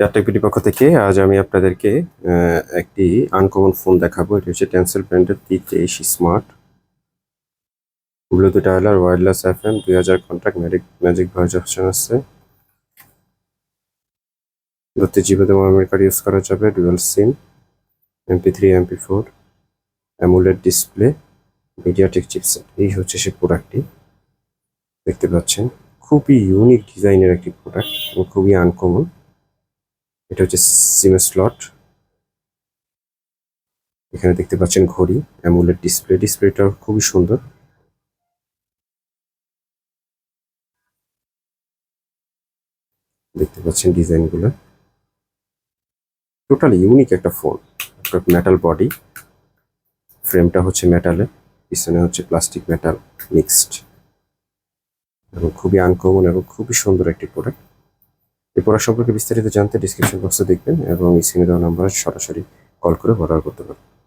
এয়ারটেক পক্ষ থেকে আজ আমি আপনাদেরকে একটি আনকমন ফোন দেখাবো। এটি হচ্ছে টেন্সেল ব্র্যান্ডের টি তেইশ smart Bluetooth dialer wireless F M দুই হাজার contact magic magic voice option আছে। বত্রিশ জিবিতে মেমোরি কার্ড ইউজ করা যাবে dual SIM MP three MP four AMOLED display MediaTek chipset এই হচ্ছে সে প্রোডাক্টটি দেখতে পাচ্ছেন, খুবই ইউনিক ডিজাইনের একটি প্রোডাক্ট এবং খুবই আনকমন এটা হচ্ছে সিমের স্লট এখানে দেখতে পাচ্ছেন ঘড়ি অ্যামুলেট ডিসপ্লে। ডিসপ্লেটা খুবই সুন্দর। দেখতে পাচ্ছেন ডিজাইনগুলো। টোটালি ইউনিক একটা ফোন একটা মেটাল বডি ফ্রেমটা হচ্ছে মেটালের পিছনে হচ্ছে প্লাস্টিক মেটাল মিক্সড এবং খুবই আনকমন এবং খুবই সুন্দর একটি প্রোডাক্ট এই পড়া সম্পর্কে বিস্তারিত জানতে ডিসক্রিপশন বক্সে দেখবেন এবং স্ক্রিনে দেওয়া নাম্বার সরাসরি কল করে অর্ডার করতে পারেন